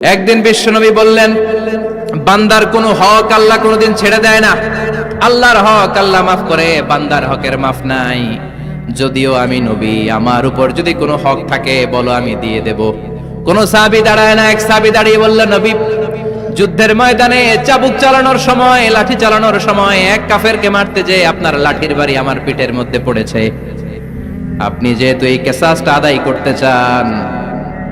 একদিন বিশ্বনবী বললেন, বান্দার কোনো হক আল্লাহ কোনোদিন ছেড়ে দেয় না। আল্লাহর হক আল্লাহ মাফ করে, বান্দার হকের মাফ নাই। যদিও আমি নবী, আমার উপর যদি কোনো হক থাকে, বলো আমি দিয়ে দেব। কোন সাবি দাঁড়ায় না, এক সাবি দাঁড়িয়ে বলল, নবী, যুদ্ধের ময়দানে চাবুক চালানোর সময়, লাঠি চালানোর সময়, এক কাফেরকে মারতে যে আপনার লাঠির বাড়ি আমার পিঠের মধ্যে পড়েছে। আপনি যেহেতু এই কেসাসটা আদায় করতে চান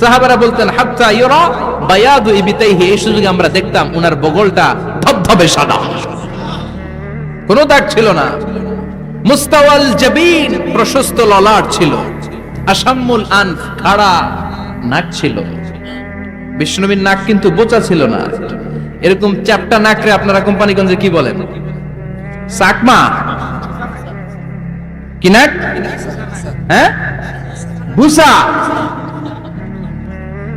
সাহাবারা বলতেন, হাত্তা ইয়রা বায়াদু ইবিতাইহি। এই সুযোগে আমরা দেখতাম উনার বগলটা ধবধবে সাদা। কোনো দাগ ছিল না। মুস্তাওয়াল জাবিন প্রশস্ত ললাট ছিল। আসাম্মুল আনফ খাড়া নাক ছিল। বিষ্ণুবীর নাক কিন্তু বোচা ছিল না। এরকম চ্যাপটা নাকরে আপনারা কোম্পানিগঞ্জে কি বলেন? চাকমা কি নাক? হ্যাঁ? ভুসা?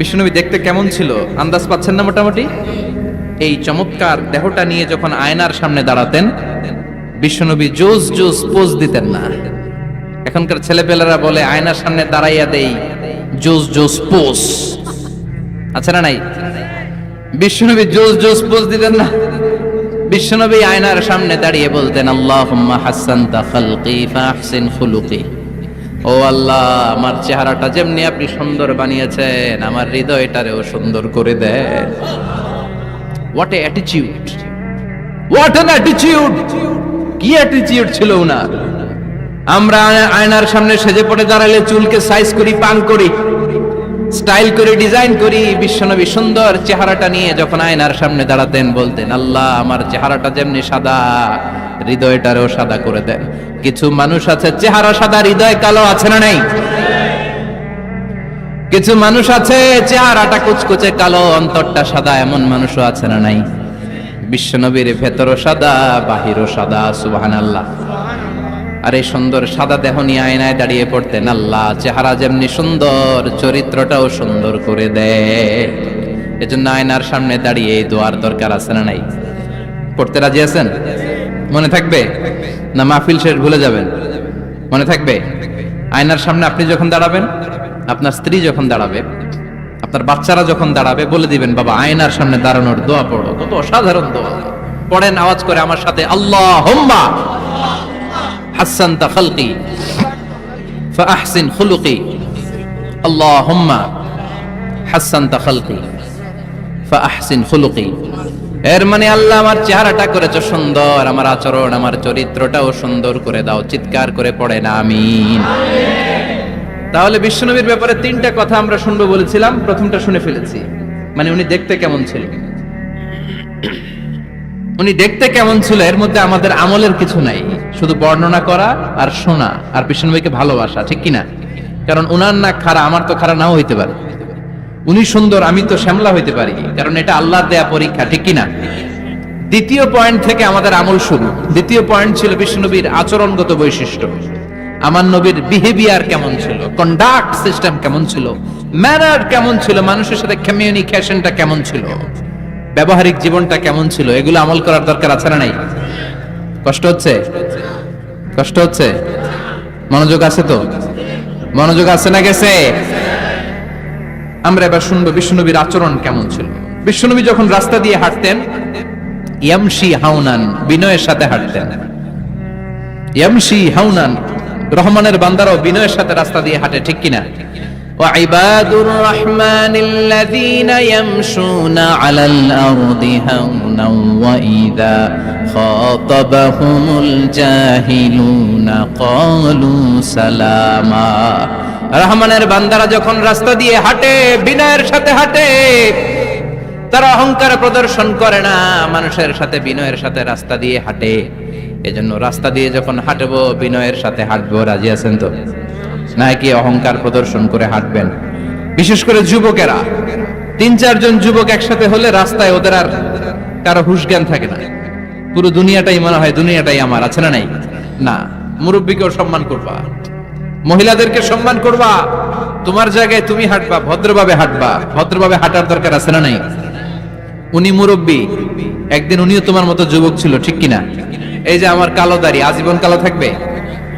বিশ্বনবী দেখতে কেমন ছিল? আন্দাজ পাচ্ছেন না মোটামুটি? এই চমৎকার দেহটা নিয়ে যখন আয়নার সামনে দাঁড়াতেন বিশ্বনবী জোস জোস পোজ দিতেন না। এখনকার ছেলেপেলেরা বলে, আয়নার সামনে দাঁড়াইয়া দেই, জোস জোস পোজ। আছে না নাই? বিশ্বনবী জোস জোস পোজ দিতেন না। বিশ্বনবী আয়নার সামনে দাঁড়িয়ে বলতেন ফাহসিন খুলুকি। ও আল্লাহ, আমার চেহারাটা যেমনি আপনি সুন্দর বানিয়েছেন, আমার হৃদয়টারেও সুন্দর করে দেন। What a attitude what an attitude কি অ্যাটিটিউড ছিল উনার আমরা আয়নার সামনে সেজে পড়ে দাঁড়ালে চুলকে সাইজ করি, পান করি স্টাইল করে ডিজাইন করি, বিশ্বনবী সুন্দর চেহারাটা নিয়ে যখন আয়নার সামনে দাঁড়াতেন বলতেন, আল্লাহ, আমার চেহারাটা যেমনি সাদা হৃদয়টারেও সাদা করে দেন। কিছু মানুষ আছে, চেহারা সাদা, হৃদয় কালো আছে না নাই? কিছু মানুষ আছে, চেহারাটা কুচকুচে কালো, অন্তরটা সাদা, এমন মানুষও আছে না নাই? বিশ্বনবীর ভেতরও সাদা, বাহিরও সাদা সুবহান আল্লাহ আর এই সুন্দর সাদা দেহ নিয়ে আয়নায় দাঁড়িয়ে পড়তেন আল্লাহ। চেহারা যেমনি সুন্দর, চরিত্রটাও সুন্দর করে দেয়। এজন্য আয়নার সামনে দাঁড়িয়ে দোয়ার দরকার আছে না নাই? পড়তে রাজি আছেন? মনে থাকবে? না মাহফিল শেষ ভুলে যাবেন? মনে থাকবে? আয়নার সামনে আপনি যখন দাঁড়াবেন, আপনার স্ত্রী যখন দাঁড়াবে, আপনার বাচ্চারা যখন দাঁড়াবে, বলে দিবেন, বাবা, আয়নার সামনে দাঁড়ানোর দোয়া পড়ো, কত অসাধারণ দোয়া। পড়েন আওয়াজ করে আমার সাথে আল্লাহ হোম্মা হাসান তা খালকি ফাহসিন খুলুকি। আল্লাহ হোম্মা হাসান তা খালকি ফাহসিন খুলুকি। এর মানে আল্লাহ আমার চেহারাটা করেছ সুন্দর, আমার আচরণ, আমার চরিত্রটাও সুন্দর করে দাও, চিৎকার করে পড়ে না আমি তাহলে বিশ্বনবীর ব্যাপারে তিনটা কথা আমরা শুনব বলেছিলাম, প্রথমটা শুনে ফেলেছি। মানে উনি দেখতে কেমন ছিলেন? উনি দেখতে কেমন ছিল, এর মধ্যে আমাদের আমলের কিছু নাই। শুধু বর্ণনা করা আর শোনা, আর বিষ্ণুভাইকে ভালোবাসা, ঠিক কিনা? কারণ উনার না খারা, আমার তো খারা নাও হইতে পারে। উনি সুন্দর, আমি তো শ্যামলা হইতে পারি, কারণ এটা আল্লাহর দেয়া পরীক্ষা, ঠিক কিনা? দ্বিতীয় পয়েন্ট থেকে আমাদের আমল শুরু। দ্বিতীয় পয়েন্ট ছিল বিষ্ণুনবীর আচরণগত বৈশিষ্ট্য। আমার নবীর বিহেভিয়ার কেমন ছিল? কন্ডাক্ট সিস্টেম কেমন ছিল? ম্যানার কেমন ছিল? মানুষের সাথে কমিউনিকেশনটা কেমন ছিল? ব্যবহারিক জীবনটা কেমন ছিল? এগুলো আমল করার দরকার আছে না নাই? কষ্ট হচ্ছে? কষ্ট হচ্ছে? মনোযোগ আছে তো? মনোযোগ আছে না গেছে? আমরা এবার শুনবো বিষ্ণুনবীর আচরণ কেমন ছিল বিষ্ণুনবী যখন রাস্তা দিয়ে হাঁটতেন ইয়ামশি হাউনান বিনয়ের সাথে হাঁটতেন ইয়ামশি হাউনান রহমানের বান্দারাও বিনয়ের সাথে রাস্তা দিয়ে হাঁটে ঠিক কিনা وعباد الرحمن الذين يمشون على الأرض هونا وإذا خاطبهم الجاهلون قالوا سلاما রহমানের বান্দারা যখন রাস্তা দিয়ে হাঁটে, বিনয়ের সাথে হাঁটে, তারা অহংকার প্রদর্শন করে না, মানুষের সাথে বিনয়ের সাথে রাস্তা দিয়ে হাঁটে। এজন্য রাস্তা দিয়ে যখন হাঁটবো, বিনয়ের সাথে হাঁটবো, রাজি আছেন তো? নাকি অহংকার প্রদর্শন করে হাঁটবেন? বিশেষ করে যুবকেরা। তিন, চারজন যুবক একসাথে হলে রাস্তায় ওদের আর কারও হুশ জ্ঞান থাকে না। পুরো দুনিয়াটাই মনে হয় দুনিয়াটাই আমার, আছে না নাই? না, মুরব্বীকেও সম্মান করবা। মহিলাদেরকে সম্মান করবা। তোমার জায়গায় তুমি হাঁটবা, ভদ্রভাবে হাঁটবা। ভদ্রভাবে হাঁটার দরকার আছে না নাই? উনি মুরব্বী। একদিন উনিও তোমার মতো যুবক ছিল, ঠিক কিনা? এই যে আমার কালো দাড়ি, আজীবন কালো থাকবে?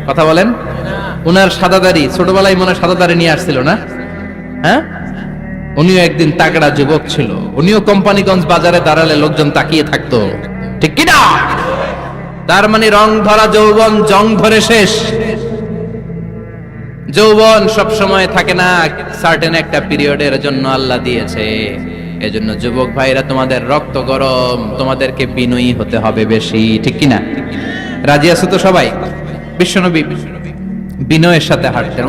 কথা বলেন? উনার সাদা দাড়ি, ছোটবেলায় মনে সাদা দাড়ি নিয়ে আসছিল না? হ্যাঁ? উনিও একদিন তাগড়া যুবক ছিল। উনিও কোম্পানিগঞ্জ বাজারে দাঁড়ালে লোকজন তাকিয়ে থাকতো। ঠিক কিনা? তার মানে রং ধরা যৌবন, জং ধরে শেষ। যৌবন সব সময় থাকে না সার্টেন একটা পিরিয়ডের জন্য আল্লাহ দিয়েছে। এজন্য যুবক ভাইরা, তোমাদের রক্ত গরম, তোমাদেরকে বিনয়ী হতে হবে বেশি, ঠিক কিনা? রাজি আছো তো সবাই? বিশ্বনবী, বিনয়ের সাথে হাঁটতেন।